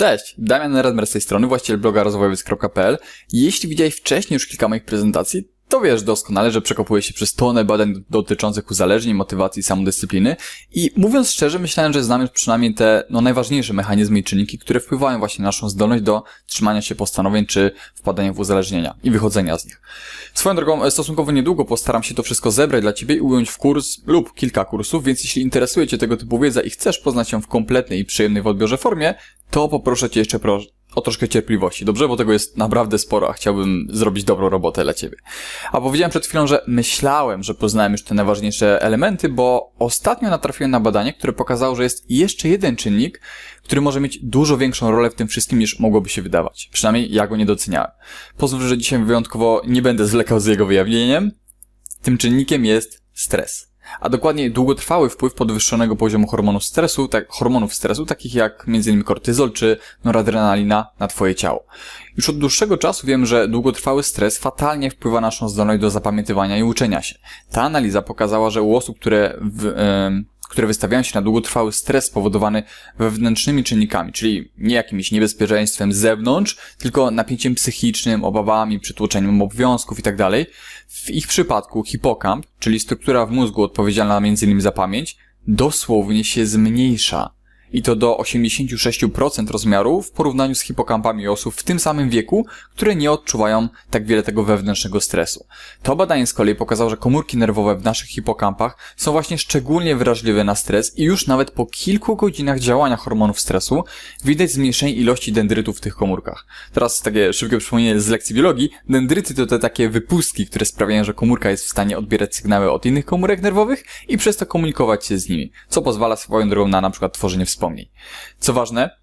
Cześć, Damian Redmer z tej strony, właściciel bloga rozwojowiec.pl. Jeśli widziałeś wcześniej już kilka moich prezentacji, to wiesz doskonale, że przekopuję się przez tonę badań dotyczących uzależnień, motywacji i samodyscypliny i mówiąc szczerze, myślałem, że znam już przynajmniej te no, najważniejsze mechanizmy i czynniki, które wpływają właśnie na naszą zdolność do trzymania się postanowień czy wpadania w uzależnienia i wychodzenia z nich. Swoją drogą, e, stosunkowo niedługo postaram się to wszystko zebrać dla Ciebie i ująć w kurs lub kilka kursów, więc jeśli interesuje Cię tego typu wiedza i chcesz poznać ją w kompletnej i przyjemnej w odbiorze formie, to poproszę Cię jeszcze pro o troszkę cierpliwości, dobrze? Bo tego jest naprawdę sporo, a chciałbym zrobić dobrą robotę dla Ciebie. A powiedziałem przed chwilą, że myślałem, że poznałem już te najważniejsze elementy, bo ostatnio natrafiłem na badanie, które pokazało, że jest jeszcze jeden czynnik, który może mieć dużo większą rolę w tym wszystkim niż mogłoby się wydawać. Przynajmniej ja go nie doceniałem. Pozwól, że dzisiaj wyjątkowo nie będę zwlekał z jego wyjawieniem. Tym czynnikiem jest stres a dokładnie długotrwały wpływ podwyższonego poziomu hormonów stresu, tak, hormonów stresu, takich jak m.in. kortyzol czy noradrenalina na Twoje ciało. Już od dłuższego czasu wiem, że długotrwały stres fatalnie wpływa na naszą zdolność do zapamiętywania i uczenia się. Ta analiza pokazała, że u osób, które w, yy, które wystawiają się na długotrwały stres spowodowany wewnętrznymi czynnikami, czyli nie jakimś niebezpieczeństwem z zewnątrz, tylko napięciem psychicznym, obawami, przytłoczeniem obowiązków itd. Tak w ich przypadku hipokamp, czyli struktura w mózgu odpowiedzialna m.in. za pamięć, dosłownie się zmniejsza i to do 86% rozmiaru w porównaniu z hipokampami osób w tym samym wieku, które nie odczuwają tak wiele tego wewnętrznego stresu. To badanie z kolei pokazało, że komórki nerwowe w naszych hipokampach są właśnie szczególnie wrażliwe na stres i już nawet po kilku godzinach działania hormonów stresu widać zmniejszenie ilości dendrytów w tych komórkach. Teraz takie szybkie przypomnienie z lekcji biologii. Dendryty to te takie wypustki, które sprawiają, że komórka jest w stanie odbierać sygnały od innych komórek nerwowych i przez to komunikować się z nimi, co pozwala swoją drogą na na przykład tworzenie wspomnień wspomnień. Co ważne,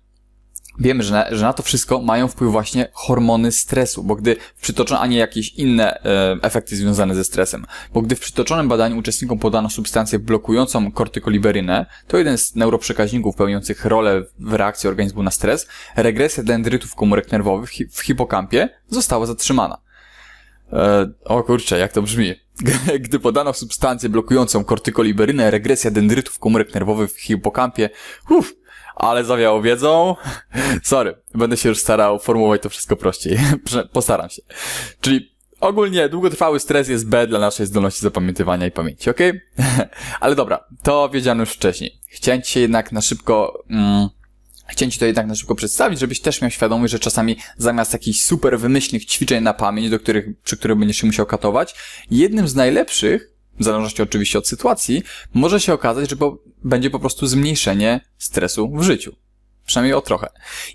Wiemy, że na, że na to wszystko mają wpływ właśnie hormony stresu, bo gdy w przytoczonym, a nie jakieś inne e, efekty związane ze stresem, bo gdy w przytoczonym badaniu uczestnikom podano substancję blokującą kortykoliberynę, to jeden z neuroprzekaźników pełniących rolę w reakcji organizmu na stres, regresja dendrytów komórek nerwowych w hipokampie została zatrzymana. E, o kurczę, jak to brzmi. Gdy podano substancję blokującą kortykoliberynę, regresja dendrytów komórek nerwowych w hipokampie, uff, ale zawiało wiedzą. Sorry, będę się już starał formułować to wszystko prościej. Postaram się. Czyli ogólnie długotrwały stres jest B dla naszej zdolności zapamiętywania i pamięci, ok? ale dobra, to wiedziano już wcześniej. Chciałem się jednak na szybko... Mm, Chciałem Ci to jednak na szybko przedstawić, żebyś też miał świadomość, że czasami zamiast jakichś super wymyślnych ćwiczeń na pamięć, do których, przy których będziesz się musiał katować, jednym z najlepszych, w zależności oczywiście od sytuacji, może się okazać, że po, będzie po prostu zmniejszenie stresu w życiu. Przynajmniej o trochę.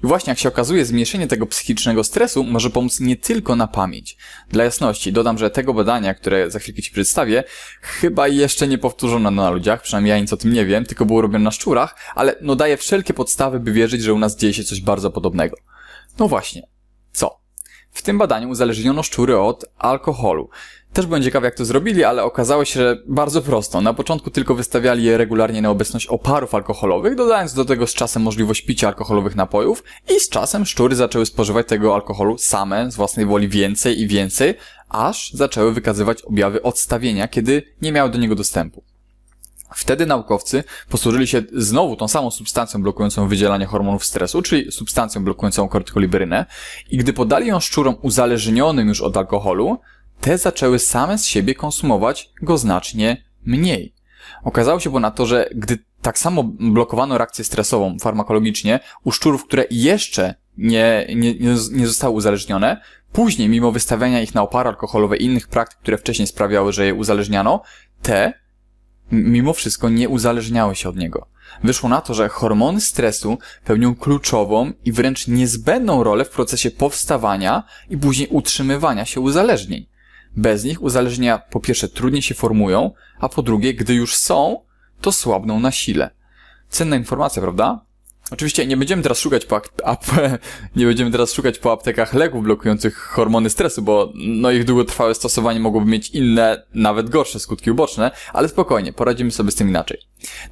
I właśnie jak się okazuje, zmniejszenie tego psychicznego stresu może pomóc nie tylko na pamięć. Dla jasności, dodam, że tego badania, które za chwilkę Ci przedstawię, chyba jeszcze nie powtórzono na ludziach, przynajmniej ja nic o tym nie wiem, tylko było robione na szczurach, ale no daje wszelkie podstawy, by wierzyć, że u nas dzieje się coś bardzo podobnego. No właśnie. Co? W tym badaniu uzależniono szczury od alkoholu. Też byłem ciekaw, jak to zrobili, ale okazało się, że bardzo prosto. Na początku tylko wystawiali je regularnie na obecność oparów alkoholowych, dodając do tego z czasem możliwość picia alkoholowych napojów i z czasem szczury zaczęły spożywać tego alkoholu same, z własnej woli więcej i więcej, aż zaczęły wykazywać objawy odstawienia, kiedy nie miały do niego dostępu. Wtedy naukowcy posłużyli się znowu tą samą substancją blokującą wydzielanie hormonów stresu, czyli substancją blokującą kortykoliberynę i gdy podali ją szczurom uzależnionym już od alkoholu, te zaczęły same z siebie konsumować go znacznie mniej. Okazało się ponadto, że gdy tak samo blokowano reakcję stresową farmakologicznie u szczurów, które jeszcze nie, nie, nie zostały uzależnione, później, mimo wystawiania ich na opary alkoholowe i innych praktyk, które wcześniej sprawiały, że je uzależniano, te mimo wszystko nie uzależniały się od niego. Wyszło na to, że hormony stresu pełnią kluczową i wręcz niezbędną rolę w procesie powstawania i później utrzymywania się uzależnień. Bez nich uzależnienia po pierwsze trudniej się formują, a po drugie, gdy już są, to słabną na sile. Cenna informacja, prawda? Oczywiście nie będziemy teraz szukać po, ap nie będziemy teraz szukać po aptekach leków blokujących hormony stresu, bo no ich długotrwałe stosowanie mogłoby mieć inne, nawet gorsze skutki uboczne, ale spokojnie, poradzimy sobie z tym inaczej.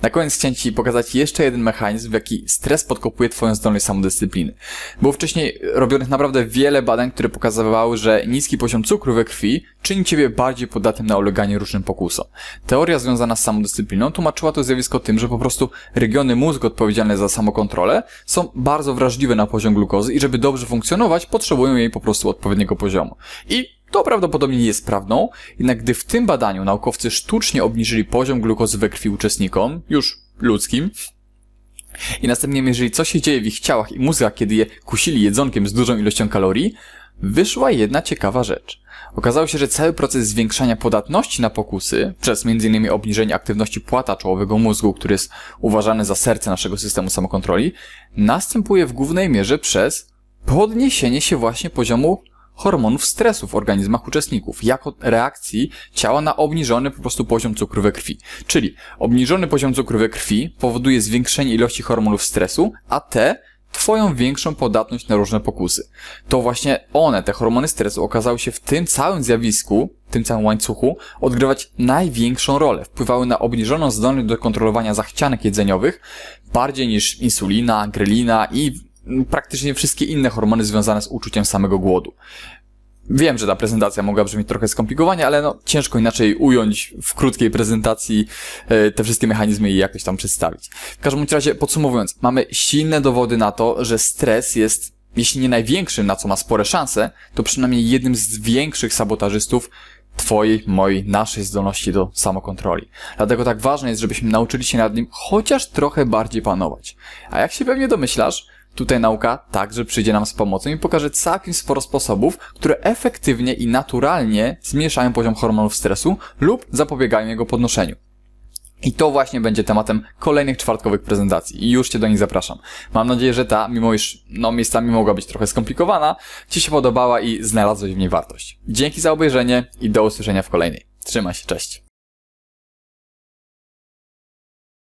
Na koniec chciałem Ci pokazać jeszcze jeden mechanizm, w jaki stres podkopuje Twoją zdolność samodyscypliny. Było wcześniej robionych naprawdę wiele badań, które pokazywały, że niski poziom cukru we krwi czyni Ciebie bardziej podatnym na uleganie różnym pokusom. Teoria związana z samodyscypliną tłumaczyła to zjawisko tym, że po prostu regiony mózgu odpowiedzialne za samokontrolę są bardzo wrażliwe na poziom glukozy i żeby dobrze funkcjonować, potrzebują jej po prostu odpowiedniego poziomu. I to prawdopodobnie nie jest prawdą, jednak gdy w tym badaniu naukowcy sztucznie obniżyli poziom glukozy we krwi uczestnikom, już ludzkim, i następnie mierzyli, co się dzieje w ich ciałach i mózgach, kiedy je kusili jedzonkiem z dużą ilością kalorii, wyszła jedna ciekawa rzecz. Okazało się, że cały proces zwiększania podatności na pokusy, przez m.in. obniżenie aktywności płata czołowego mózgu, który jest uważany za serce naszego systemu samokontroli, następuje w głównej mierze przez podniesienie się właśnie poziomu hormonów stresu w organizmach uczestników, jako reakcji ciała na obniżony po prostu poziom cukru we krwi. Czyli obniżony poziom cukru we krwi powoduje zwiększenie ilości hormonów stresu, a te twoją większą podatność na różne pokusy. To właśnie one, te hormony stresu, okazały się w tym całym zjawisku, tym całym łańcuchu, odgrywać największą rolę. Wpływały na obniżoną zdolność do kontrolowania zachcianek jedzeniowych bardziej niż insulina, grelina i praktycznie wszystkie inne hormony związane z uczuciem samego głodu. Wiem, że ta prezentacja mogła brzmieć trochę skomplikowanie, ale no ciężko inaczej ująć w krótkiej prezentacji e, te wszystkie mechanizmy i jakoś tam przedstawić. W każdym razie podsumowując, mamy silne dowody na to, że stres jest, jeśli nie największym, na co ma spore szanse, to przynajmniej jednym z większych sabotażystów Twojej, mojej, naszej zdolności do samokontroli. Dlatego tak ważne jest, żebyśmy nauczyli się nad nim chociaż trochę bardziej panować. A jak się pewnie domyślasz, Tutaj nauka także przyjdzie nam z pomocą i pokaże całkiem sporo sposobów, które efektywnie i naturalnie zmniejszają poziom hormonów stresu lub zapobiegają jego podnoszeniu. I to właśnie będzie tematem kolejnych czwartkowych prezentacji i już Cię do nich zapraszam. Mam nadzieję, że ta, mimo iż no, miejscami mogła być trochę skomplikowana, Ci się podobała i znalazłeś w niej wartość. Dzięki za obejrzenie i do usłyszenia w kolejnej. Trzymaj się, cześć.